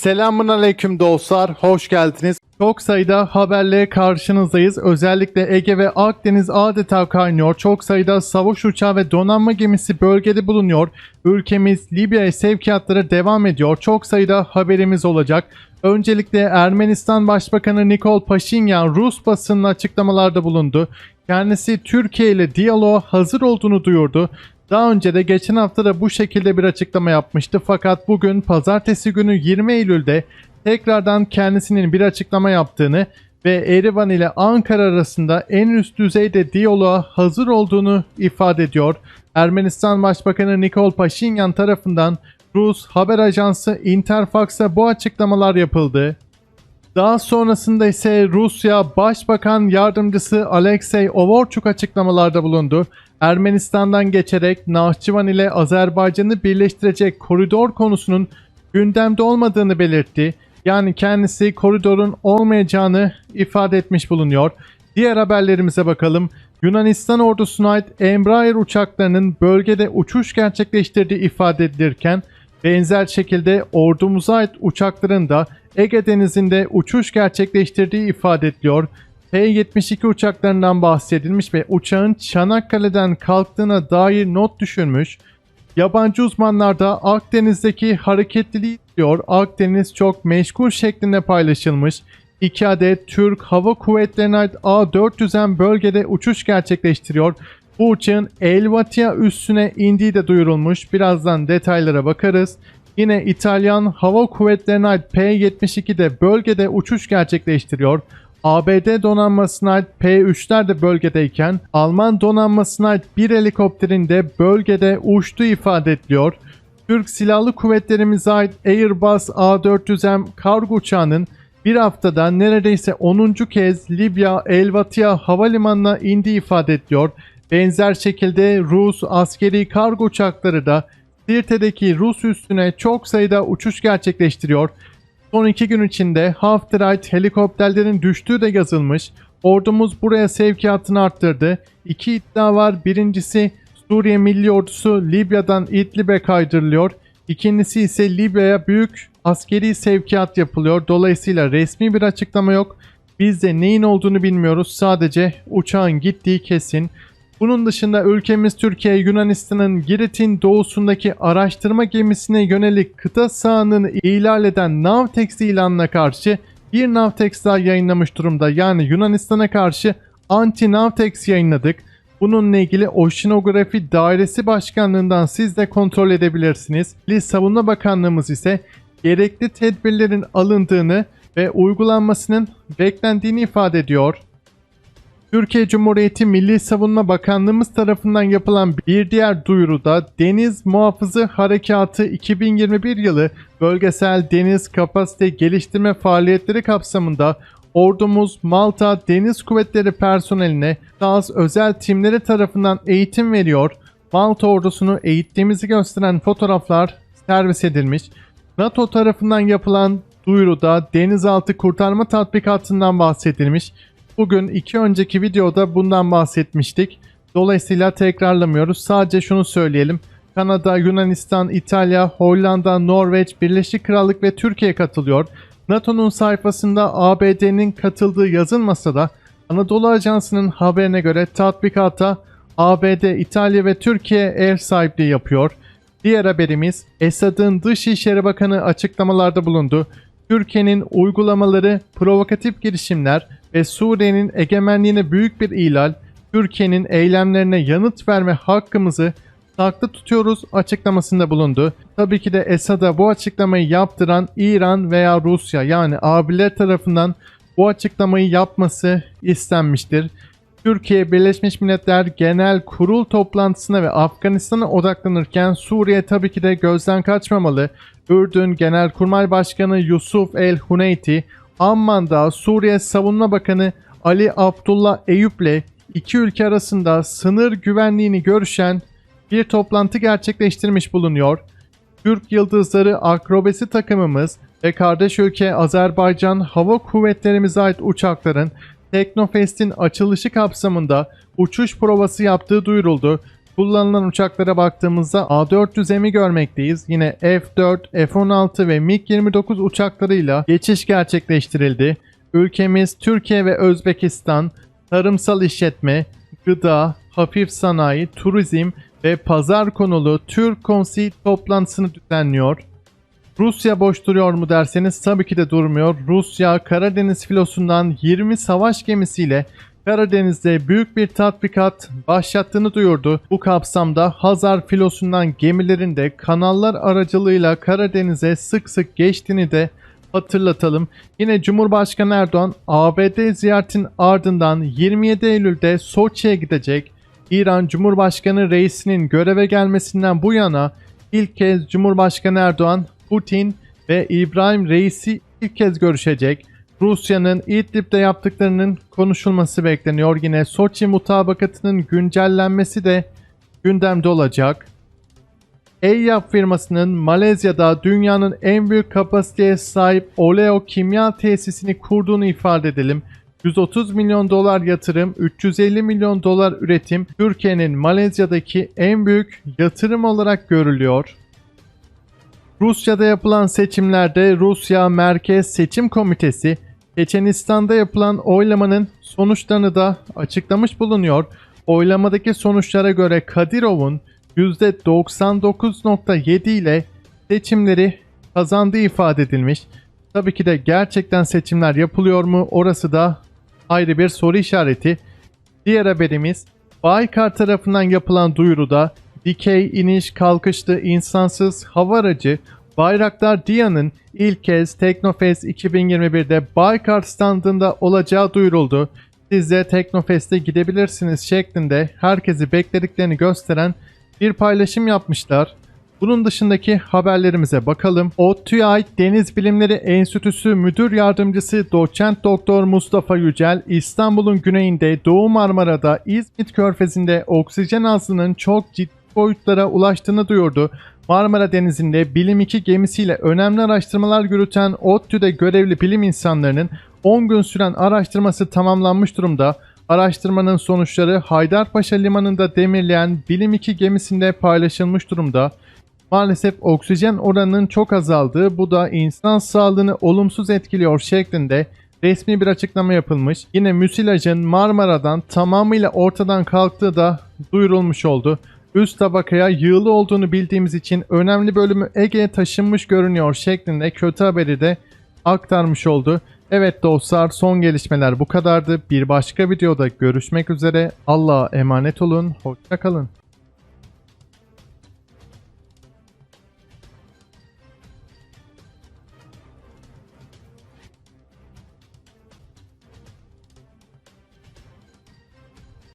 Selamun aleyküm dostlar, hoş geldiniz. Çok sayıda haberle karşınızdayız. Özellikle Ege ve Akdeniz adeta kaynıyor. Çok sayıda savaş uçağı ve donanma gemisi bölgede bulunuyor. Ülkemiz Libya'ya sevkiyatları devam ediyor. Çok sayıda haberimiz olacak. Öncelikle Ermenistan Başbakanı Nikol Paşinyan Rus basınına açıklamalarda bulundu. Kendisi Türkiye ile diyaloğa hazır olduğunu duyurdu. Daha önce de geçen hafta da bu şekilde bir açıklama yapmıştı fakat bugün pazartesi günü 20 Eylül'de tekrardan kendisinin bir açıklama yaptığını ve Erivan ile Ankara arasında en üst düzeyde diyaloğa hazır olduğunu ifade ediyor. Ermenistan Başbakanı Nikol Paşinyan tarafından Rus haber ajansı Interfax'a bu açıklamalar yapıldı. Daha sonrasında ise Rusya Başbakan Yardımcısı Alexey Ovorchuk açıklamalarda bulundu. Ermenistan'dan geçerek Nahçıvan ile Azerbaycan'ı birleştirecek koridor konusunun gündemde olmadığını belirtti. Yani kendisi koridorun olmayacağını ifade etmiş bulunuyor. Diğer haberlerimize bakalım. Yunanistan ordusuna ait Embraer uçaklarının bölgede uçuş gerçekleştirdiği ifade edilirken benzer şekilde ordumuza ait uçakların da Ege Denizi'nde uçuş gerçekleştirdiği ifade ediliyor. T-72 uçaklarından bahsedilmiş ve uçağın Çanakkale'den kalktığına dair not düşülmüş. Yabancı uzmanlar da Akdeniz'deki hareketliliği diyor. Akdeniz çok meşgul şeklinde paylaşılmış. 2 adet Türk Hava Kuvvetleri'ne ait A400'en bölgede uçuş gerçekleştiriyor. Bu uçağın Elvatia üssüne indiği de duyurulmuş. Birazdan detaylara bakarız. Yine İtalyan Hava Kuvvetleri'ne ait P-72 de bölgede uçuş gerçekleştiriyor. ABD donanmasına ait P-3'ler de bölgedeyken Alman donanmasına ait bir helikopterin de bölgede uçtuğu ifade ediliyor. Türk Silahlı Kuvvetlerimize ait Airbus A400M kargo uçağının bir haftada neredeyse 10. kez Libya Elvatia havalimanına indiği ifade ediliyor. Benzer şekilde Rus askeri kargo uçakları da Sirte'deki Rus üstüne çok sayıda uçuş gerçekleştiriyor. Son iki gün içinde Hafterite helikopterlerin düştüğü de yazılmış. Ordumuz buraya sevkiyatını arttırdı. İki iddia var. Birincisi Suriye Milli Ordusu Libya'dan İdlib'e kaydırılıyor. İkincisi ise Libya'ya büyük askeri sevkiyat yapılıyor. Dolayısıyla resmi bir açıklama yok. Biz de neyin olduğunu bilmiyoruz. Sadece uçağın gittiği kesin. Bunun dışında ülkemiz Türkiye Yunanistan'ın Girit'in doğusundaki araştırma gemisine yönelik kıta sahanlığını ihlal eden Navtex ilanına karşı bir Navtex daha yayınlamış durumda. Yani Yunanistan'a karşı anti-Navtex yayınladık. Bununla ilgili Oşinografi Dairesi Başkanlığından siz de kontrol edebilirsiniz. Milli Savunma Bakanlığımız ise gerekli tedbirlerin alındığını ve uygulanmasının beklendiğini ifade ediyor. Türkiye Cumhuriyeti Milli Savunma Bakanlığımız tarafından yapılan bir diğer duyuruda Deniz Muhafızı Harekatı 2021 yılı bölgesel deniz kapasite geliştirme faaliyetleri kapsamında ordumuz Malta Deniz Kuvvetleri personeline TAS özel timleri tarafından eğitim veriyor. Malta ordusunu eğittiğimizi gösteren fotoğraflar servis edilmiş. NATO tarafından yapılan duyuruda denizaltı kurtarma tatbikatından bahsedilmiş. Bugün iki önceki videoda bundan bahsetmiştik. Dolayısıyla tekrarlamıyoruz. Sadece şunu söyleyelim. Kanada, Yunanistan, İtalya, Hollanda, Norveç, Birleşik Krallık ve Türkiye katılıyor. NATO'nun sayfasında ABD'nin katıldığı yazılmasa da Anadolu Ajansı'nın haberine göre tatbikata ABD, İtalya ve Türkiye ev sahipliği yapıyor. Diğer haberimiz Esad'ın Dışişleri Bakanı açıklamalarda bulundu. Türkiye'nin uygulamaları provokatif girişimler ve Suriye'nin egemenliğine büyük bir ihlal, Türkiye'nin eylemlerine yanıt verme hakkımızı saklı tutuyoruz açıklamasında bulundu. Tabii ki de Esad'a bu açıklamayı yaptıran İran veya Rusya yani abiler tarafından bu açıklamayı yapması istenmiştir. Türkiye Birleşmiş Milletler Genel Kurul toplantısına ve Afganistan'a odaklanırken Suriye tabii ki de gözden kaçmamalı. Ürdün Genelkurmay Başkanı Yusuf El Huneyti, Amman'da Suriye Savunma Bakanı Ali Abdullah Eyüp'le iki ülke arasında sınır güvenliğini görüşen bir toplantı gerçekleştirmiş bulunuyor. Türk Yıldızları akrobasi takımımız ve kardeş ülke Azerbaycan Hava Kuvvetlerimize ait uçakların Teknofest'in açılışı kapsamında uçuş provası yaptığı duyuruldu. Kullanılan uçaklara baktığımızda A400M'i görmekteyiz. Yine F4, F-16 ve MiG-29 uçaklarıyla geçiş gerçekleştirildi. Ülkemiz Türkiye ve Özbekistan tarımsal işletme, gıda, hafif sanayi, turizm ve pazar konulu Türk Konseyi toplantısını düzenliyor. Rusya boş duruyor mu derseniz tabii ki de durmuyor. Rusya Karadeniz filosundan 20 savaş gemisiyle Karadeniz'de büyük bir tatbikat başlattığını duyurdu. Bu kapsamda Hazar filosundan gemilerin de kanallar aracılığıyla Karadeniz'e sık sık geçtiğini de hatırlatalım. Yine Cumhurbaşkanı Erdoğan ABD ziyaretin ardından 27 Eylül'de Soçi'ye gidecek. İran Cumhurbaşkanı reisinin göreve gelmesinden bu yana ilk kez Cumhurbaşkanı Erdoğan, Putin ve İbrahim Reis'i ilk kez görüşecek. Rusya'nın İdlib'de yaptıklarının konuşulması bekleniyor. Yine Soçi mutabakatının güncellenmesi de gündemde olacak. Eyyap firmasının Malezya'da dünyanın en büyük kapasiteye sahip oleo kimya tesisini kurduğunu ifade edelim. 130 milyon dolar yatırım, 350 milyon dolar üretim Türkiye'nin Malezya'daki en büyük yatırım olarak görülüyor. Rusya'da yapılan seçimlerde Rusya Merkez Seçim Komitesi Çeçenistan'da yapılan oylamanın sonuçlarını da açıklamış bulunuyor. Oylamadaki sonuçlara göre Kadirov'un %99.7 ile seçimleri kazandığı ifade edilmiş. Tabii ki de gerçekten seçimler yapılıyor mu orası da ayrı bir soru işareti. Diğer haberimiz Baykar tarafından yapılan duyuruda dikey iniş kalkışlı insansız hava aracı Bayraktar Dia'nın ilk kez Teknofest 2021'de Baykar standında olacağı duyuruldu. Siz de Teknofest'e gidebilirsiniz şeklinde herkesi beklediklerini gösteren bir paylaşım yapmışlar. Bunun dışındaki haberlerimize bakalım. ODTÜ Deniz Bilimleri Enstitüsü Müdür Yardımcısı Doçent Doktor Mustafa Yücel, İstanbul'un güneyinde Doğu Marmara'da İzmit Körfezi'nde oksijen azlığının çok ciddi boyutlara ulaştığını duyurdu. Marmara Denizi'nde Bilim 2 gemisiyle önemli araştırmalar yürüten ODTÜ'de görevli bilim insanlarının 10 gün süren araştırması tamamlanmış durumda. Araştırmanın sonuçları Haydarpaşa Limanı'nda demirleyen Bilim 2 gemisinde paylaşılmış durumda. Maalesef oksijen oranının çok azaldığı bu da insan sağlığını olumsuz etkiliyor şeklinde resmi bir açıklama yapılmış. Yine müsilajın Marmara'dan tamamıyla ortadan kalktığı da duyurulmuş oldu. Üst tabakaya yığılı olduğunu bildiğimiz için önemli bölümü Ege'ye taşınmış görünüyor şeklinde kötü haberi de aktarmış oldu. Evet dostlar son gelişmeler bu kadardı. Bir başka videoda görüşmek üzere. Allah'a emanet olun. Hoşçakalın.